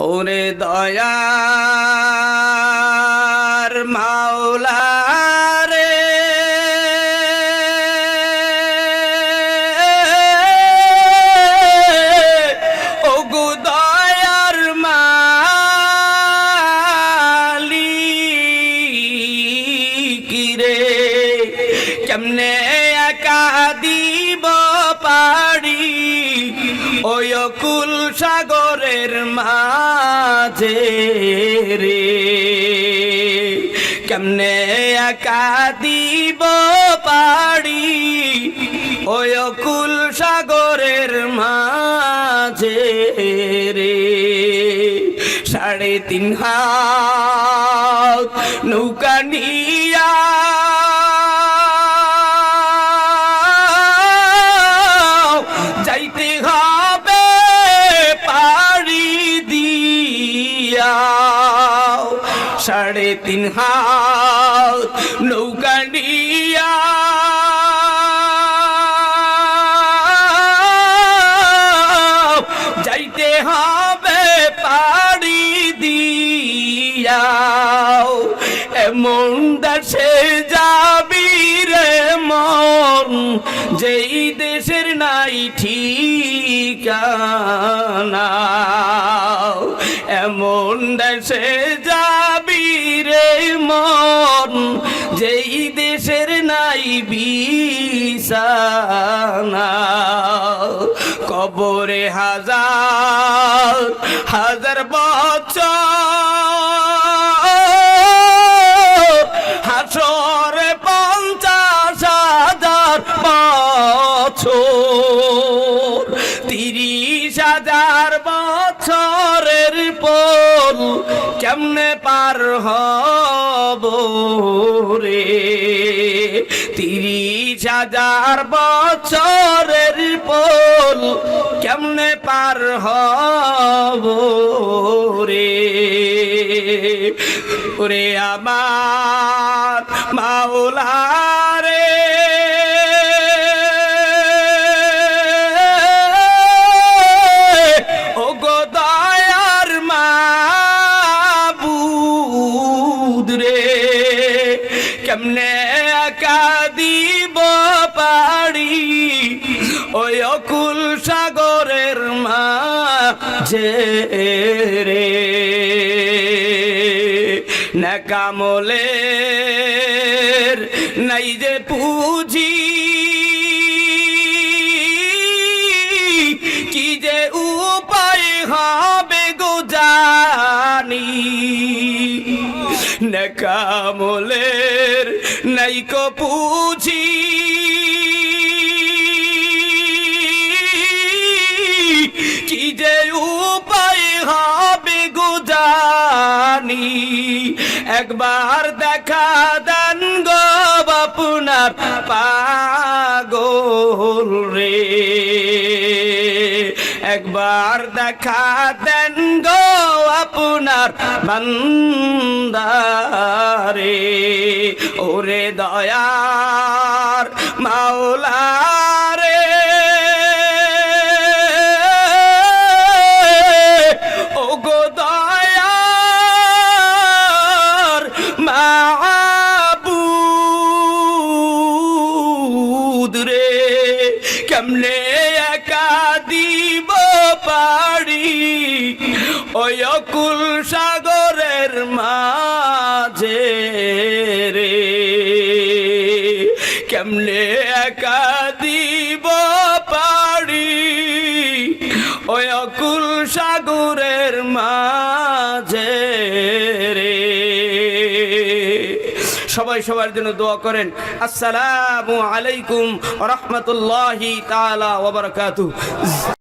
ওরে দয়ার সাগরের মাঝে রে। কেমনে একা দিব পারি ওই কুল সাগরের মাঝে রে। সাড়ে তিন হাত নৌকা নিয়া সাড়ে তিন হাত নৌকা নিয়া। যাইতে হবে পাড়ি দিয়া এমন দেশে যাবি রে মন, যেই দেশের নাই ঠিকানা। এমন দেশে যাবি রে মন, যেই দেশের নাই বিছানা। কবরে হাজার হাজার বছর, হাসরে পঞ্চাশ হাজার বছর, তিরিশ হাজার বছরের পর কেমনে পার হব রে। তিরিশ হাজার বছরের পোল কেমনে পার হব রে? ওরে আমার মাওলা কেমনে একা দিব পারি ওই অকুল সাগরের মা যে রে নাকামলের নাই যে পুঁজি নাকামলের নাই কো পুঁজি। কি যে উপায় হবে গো জানি, একবার দেখা দেন গো আপনার পাগল রে। একবার দেখা দেন গো আপনার বান্দারে। ওরে দয়ার মাওলা কেমনে ওই অকুল সাগরের মাঝে রে। কেমনে একা দিব পারি ওই অকুল সাগরের মাঝে রে। সবাই সবার জন্য দোয়া করেন। আসসালামু আলাইকুম রহমতুল্লাহি তালা ওবরকাতু